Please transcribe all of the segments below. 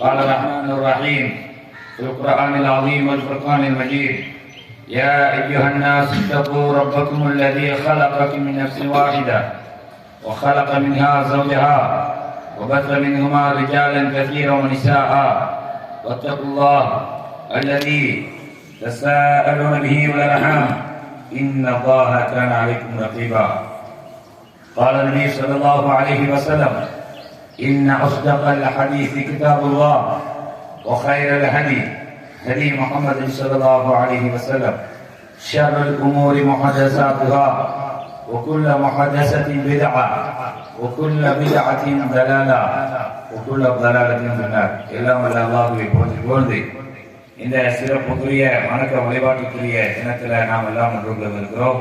قال الرحمن الرحيم في القرآن العظيم والفرقان المجيد. يا أيها الناس اتقوا ربكم الذي خلقكم من نفس واحدة وخلق منها زوجها وبث منهما رجالا كثيرا ونساء. واتقوا الله الذي تساءلون به والأرحام. إن الله كان عليكم رقيبا. قال النبي صلى الله عليه وسلم إن أصدق الحديث كتاب الله وخير الهدي هدي محمد صلى الله عليه وسلم شر الأمور محدثاتها وكل محدثة بدعة وكل بدعة ضلالة وكل ضلالة في النار எல்லாம் வல்ல அல்லாஹ்வை போற்றி போர்ந்து இந்த சிறப்புக்குரிய வணக்க வழிபாட்டுக்குரிய தினத்தில் நாம் எல்லாம் ஒன்று இருக்கிறோம்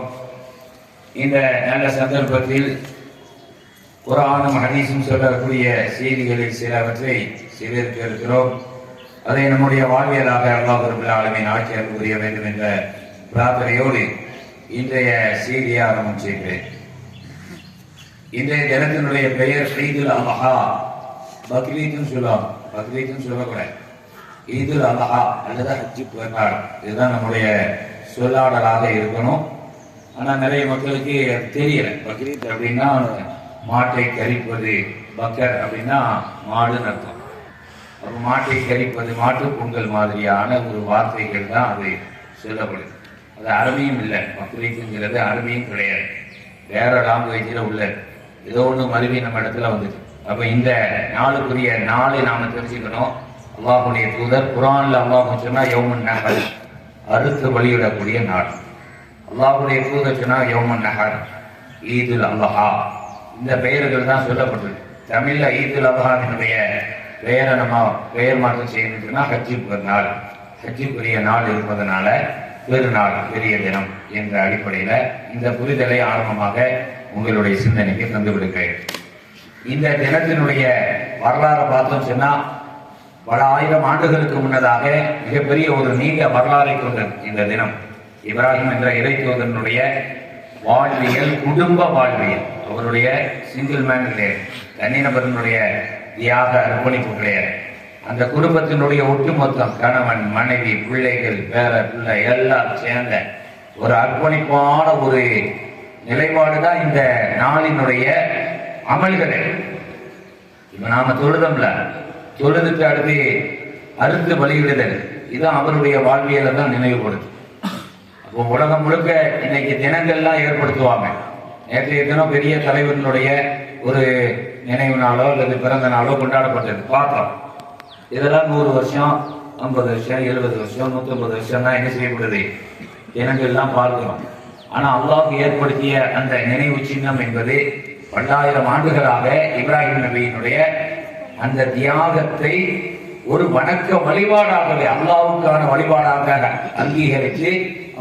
இந்த நல்ல சந்தர்ப்பத்தில் குரானும் ஹதீஸும் சொல்லக்கூடிய செய்திகளில் சிலவற்றை செய்திருக்க இருக்கிறோம். அதை நம்முடைய வாழ்வியலாக அல்லாஹ் ஆளுமையின் ஆலமின் புரிய வேண்டும் என்ற பிரார்த்தனையோடு இன்றைய செய்தியை ஆரம்பம் செய்கிறேன். இன்றைய தினத்தினுடைய பெயர் ஈதுல் அலஹா பக்ரீத்தும் சொல்லலாம். பக்ரீத்தும் சொல்லக்கூடாது. ஈதுல் அலஹா அல்லது ஹஜ்ஜி பெருநாள் இதுதான் நம்முடைய சொல்லாடலாக இருக்கணும். ஆனால் நிறைய மக்களுக்கு தெரியல. பக்ரீத் அப்படின்னா மாட்டை கரிப்பது பக்கர் அப்படின்னா மாடுன்னு அர்த்தம். அப்போ மாட்டை கரிப்பது மாட்டு பொங்கல் மாதிரியான ஒரு வார்த்தைகள் தான் அது சொல்லப்படுது. அது அருமையும் இல்லை பக்ரீத்துங்கிறது அருமையும் கிடையாது. வேற லாங்குவேஜில் உள்ள ஏதோ ஒன்று மருவி நம்ம இடத்துல வந்துச்சு அப்போ இந்த நாளுக்குரிய நாளை நாம் தெரிஞ்சுக்கணும். அல்லாஹுடைய தூதர் குரானில் அல்லாஹ் சொன்னால் யௌமன் நகர் அறுத்து வழியிடக்கூடிய நாள். அல்லாஹுடைய தூதர் சொன்னால் யௌமன் நகர் ஈதுல் அல்லஹா இந்த பெயர்கள் தான் சொல்லப்பட்டிருக்கு. தமிழ்ல ஈதுல் அல்லஹாவினுடைய பெயரை நம்ம பெயர் மாற்றம் செய்யணும்னா ஹஜ்ஜி பெருநாள் ஹஜ்ஜிக்குரிய நாள் இருப்பதனால பெருநாள் பெரிய தினம் என்ற அடிப்படையில இந்த புரிதலை ஆரம்பமாக உங்களுடைய சிந்தனைக்கு தந்து விடுக்கிறேன் இந்த தினத்தினுடைய வரலாறை பார்த்தோம் சொன்னா பல ஆயிரம் ஆண்டுகளுக்கு முன்னதாக மிகப்பெரிய ஒரு நீண்ட வரலாறை கொண்டது இந்த தினம். இப்ராஹிம் என்ற இறை தூதனுடைய வாழ்வியல் குடும்ப வாழ்வியல். அவருடைய சிங்கிள் மேன் கிடையாது தனிநபரனுடைய தியாக அர்ப்பணிப்பு கிடையாது அந்த குடும்பத்தினுடைய ஒட்டுமொத்தம் கணவன் மனைவி பிள்ளைகள் பேர பிள்ளை எல்லாம் சேர்ந்த ஒரு அர்ப்பணிப்பான ஒரு நிலைப்பாடு தான் இந்த நாளினுடைய அமல்கள். இப்ப நாம தொழுதம்ல தொழுதுக்கு அடுத்து அறுத்து வழியிடுதல் இதுதான் அவருடைய வாழ்வியலை தான் நினைவுபடுது உலகம் முழுக்க இன்னைக்கு தினங்கள்லாம் ஏற்படுத்துவாங்க. நேற்றைய தினம் பெரிய தலைவர்களுடைய ஒரு நினைவு நாளோ அல்லது பிறந்த நாளோ கொண்டாடப்பட்டது. பார்த்தோம் இதெல்லாம் நூறு வருஷம் ஐம்பது வருஷம் எழுபது வருஷம் நூற்றம்பது வருஷம் தான் என்ன செய்யப்படுது? தினங்கள்லாம் பார்க்கிறோம் ஆனா அல்லாஹ் ஏற்படுத்திய அந்த நினைவு சின்னம் என்பது பல்லாயிரம் ஆண்டுகளாக இப்ராஹிம் நபியினுடைய அந்த தியாகத்தை ஒரு வணக்க வழிபாடாகவே அல்லாவுக்கான வழிபாடாக அங்கீகரித்து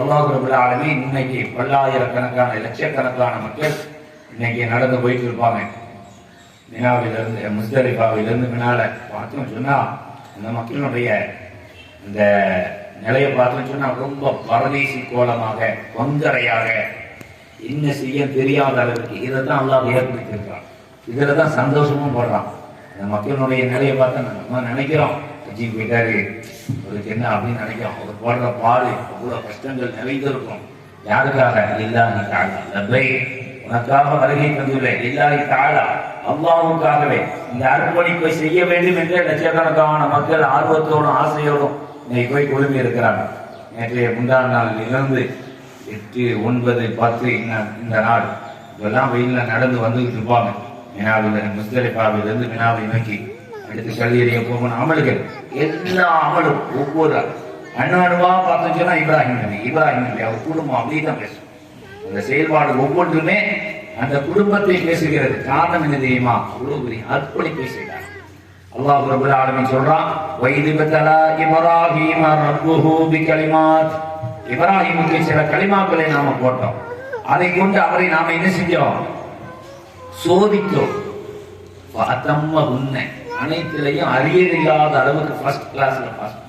அல்லாஹ் ரபுல் இன்னைக்கு பல்லாயிரக்கணக்கான லட்சக்கணக்கான மக்கள் இன்னைக்கு நடந்து போயிட்டு இருப்பாங்க மினாவிலிருந்து முஸ்தலிஃபாவிலிருந்து மினால பார்த்தோம் சொன்னா இந்த மக்களுடைய இந்த நிலையை பார்த்தோம் சொன்னா ரொம்ப பரதேசி கோலமாக வங்கரையாக என்ன செய்ய தெரியாத அளவுக்கு இதை தான் அல்லாஹ் ஏற்படுத்தியிருக்கான் இதுல தான் சந்தோஷமும் படுறான். இந்த மக்களுடைய நிலையை பார்த்தா நம்ம நினைக்கிறோம். அஜி போயிட்டாரு. அவருக்கு என்ன அப்படின்னு நினைக்கும் அவர் போடுற பாடு அவ்வளோ கஷ்டங்கள் நிறைந்திருக்கும். யாருக்காக? இல்லாஹி தாழா லப்பை உனக்காக வருகை தந்துள்ளேன். இல்லாஹி தாழா அல்லாவுக்காகவே இந்த அர்ப்பணிப்பை செய்ய வேண்டும் என்று லட்சக்கணக்கான மக்கள் ஆர்வத்தோடும் ஆசையோடும் இன்னைக்கு போய் குழுமி இருக்கிறாங்க. நேற்றைய முந்தான நாள் இருந்து எட்டு ஒன்பது பத்து இந்த- இந்த நாள். இதெல்லாம் வெயிலில் நடந்து வந்துகிட்டு இருப்பாங்க. மினாவில் முஸ்தலிஃபாவிலிருந்து மினாவை நோக்கி. அடுத்து கல்லீரிய போகணும் அமல்கள் எல்லா அமலும் ஒவ்வொரு அண்ணாடுவா பார்த்தோம் சொன்னா இப்ராஹிம் நபி இப்ராஹிம் நபி அவர் குடும்பம் அப்படிதான் பேசும். அந்த செயல்பாடு ஒவ்வொன்றுமே அந்த குடும்பத்தை பேசுகிறது. காரணம் என்ன தெரியுமா? அவ்வளவு பெரிய அர்ப்பணிப்பு செய்தார். அல்லாஹ் ரப்பல் ஆலமீன் சொல்றான் வைது பத்தலா இப்ராஹீம ரப்புஹு பிகலிமாத். இப்ராஹிமுக்கு சில கலிமாக்களை நாம போட்டோம். அதை கொண்டு அவரை நாம என்ன செஞ்சோம்? சோதித்தோம். உன்னை அனைத்துலையும் அரியர் இல்லாத அளவுக்கு ஃபர்ஸ்ட் கிளாஸ்ல ஃபர்ஸ்ட்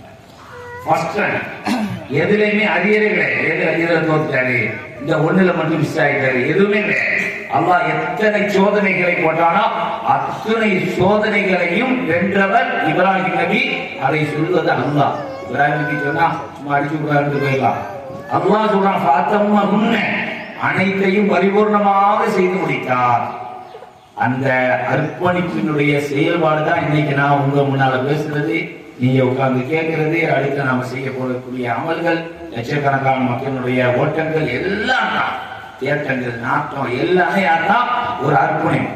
ஃபர்ஸ்ட் எதுலையுமே அரியரே கிடையாது. எது அரியரை தோத்துட்டாரு இந்த ஒண்ணுல மட்டும் மிஸ் ஆகிட்டாரு எதுவுமே கிடையாது. அல்லாஹ் எத்தனை சோதனைகளை போட்டானோ அத்தனை சோதனைகளையும் வென்றவர் இப்ராஹிம் நபி. அதை சொல்வது அல்லாஹ். இப்ராஹிம் நபி சொன்னா சும்மா அடிச்சு விடாது போயிடலாம். அல்லாஹ் சொல்றான் ஃபாத்தம்மா உன்னை. அனைத்தையும் பரிபூர்ணமாக செய்து முடித்தார். அந்த அர்ப்பணிப்பினுடைய செயல்பாடு தான் இன்னைக்கு நான் உங்க முன்னால பேசுறது. நீங்க உட்கார்ந்து கேட்கறது அடுத்து நாம செய்ய போகக்கூடிய அமல்கள் லட்சக்கணக்கான மக்களுடைய ஓட்டங்கள் எல்லாம் தேட்டங்கள் நாட்டம் எல்லாமே யாருன்னா ஒரு அர்ப்பணிப்பு.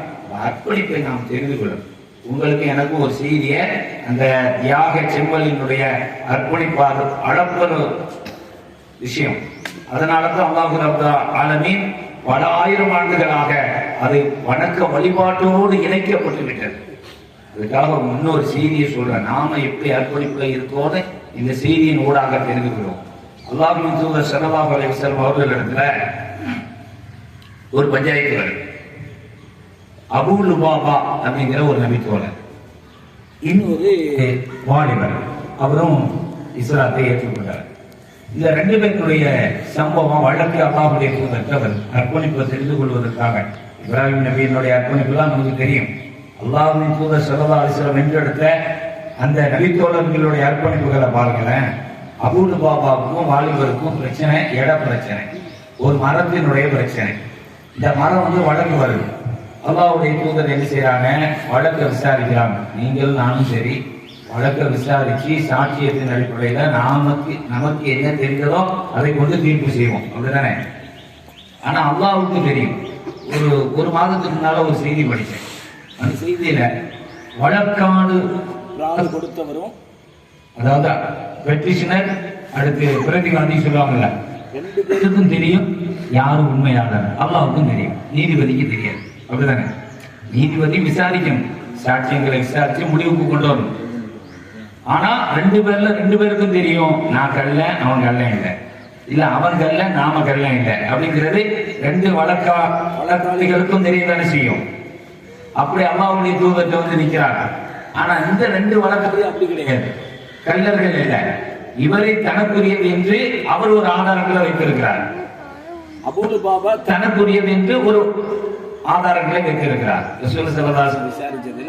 அர்ப்பணிப்பை நாம் தெரிந்து கொள்ளும் உங்களுக்கு எனக்கும் ஒரு செய்தியை அந்த தியாக செம்மலினுடைய அர்ப்பணிப்பாக அளப்பது விஷயம். அதனால தான் அல்லாஹு ஆலமீன் பல ஆயிரம் ஆண்டுகளாக அதை வணக்க வழிபாட்டோடு இணைக்கப்பட்டு விட்டது அதுக்காக இன்னொரு செய்தியை சொல்றேன். நாம எப்படி அர்ப்பணிப்புல இருக்கோத இந்த செய்தியின் ஊடாக தெரிந்துக்கிறோம். அல்லாஹின் தூதர் சல்லல்லாஹு அலைஹி அவர்கள் இடத்துல ஒரு பஞ்சாயத்து வருது. அபு லுபாபா அப்படிங்கிற ஒரு நம்பிக்கையாளர் இன்னொரு வாலிபர். அவரும் இஸ்லாத்தை ஏற்றுக்கொண்டார். இந்த ரெண்டு பேருடைய சம்பவம் வழக்கு அல்லாஹுடைய தூதர் அர்ப்பணிப்பை தெரிந்து கொள்வதற்காக. இப்ராஹிம் நபியினுடைய அர்ப்பணிப்புலாம் நமக்கு தெரியும். அல்லாஹின் தூதர் சல்லா அலிஸ்லாம் வென்றெடுத்த அந்த நபித்தோழர்களுடைய அர்ப்பணிப்புகளை பாருங்களேன் அபூல் பாபாவுக்கும் வாலிபருக்கும் பிரச்சனை இட பிரச்சனை ஒரு மரத்தினுடைய பிரச்சனை. இந்த மரம் வந்து வழக்கு வருது. அல்லாவுடைய தூதர் என்ன செய்யறாங்க வழக்கை விசாரிக்கிறாங்க. நீங்கள் நானும் சரி வழக்கை விசாரிச்சு சாட்சியத்தின் அடிப்படையில நமக்கு நமக்கு என்ன தெரிந்ததோ அதை கொண்டு தீர்ப்பு செய்வோம். அப்படிதானே ஆனா அல்லாஹ்வுக்கு தெரியும். ஒரு ஒரு மாதத்துக்கு முன்னால ஒரு செய்தி படிச்சேன் அந்த செய்தியில வழக்காடு கொடுத்தவரும் அதாவது பெட்டிஷனர் அடுத்து பிரதிவாதி சொல்லுவாங்கல்ல ரெண்டு பேருக்கும் தெரியும் யாரும் உண்மையாளர் அல்லாவுக்கும் தெரியும். நீதிபதிக்கு தெரியாது. அப்படிதானே? நீதிபதி விசாரிக்கணும் சாட்சியங்களை விசாரிச்சு முடிவுக்கு கொண்டு வரணும். ஆனா ரெண்டு பேர்ல ரெண்டு பேருக்கும் தெரியும். நான் கல்ல அவன் கல்ல இல்லை. இல்ல அவன் கல்ல நாம கல்ல இல்லை. அப்படிங்கிறது ரெண்டு வழக்கா வழக்காளிகளுக்கும் தெரியத்தானே செய்யும். அப்படி அம்மாவுடைய தூதத்தை வந்து நிக்கிறாங்க. ஆனா இந்த ரெண்டு வழக்குகள் அப்படி கிடையாது. கல்லர்கள் இல்லை. இவரை தனக்குரியது என்று அவர் ஒரு ஆதாரங்களை வைத்திருக்கிறார். அபூலு பாபா தனக்குரியது என்று ஒரு ஆதாரங்களை வைத்திருக்கிறார். ரசூல் வஸல்லம் விசாரிச்சதுல